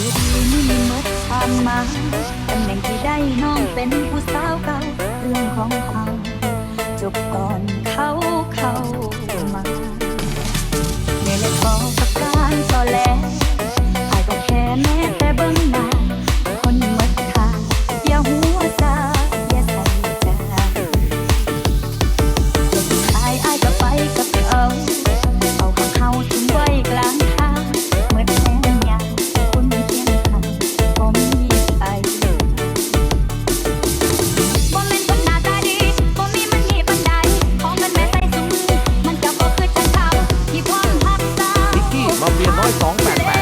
ตัวดีนี่มีมดความมาตำแหน่งที่ได้น้องเป็นผู้สาวเก่าเรื่องของเขาจบก่อน 288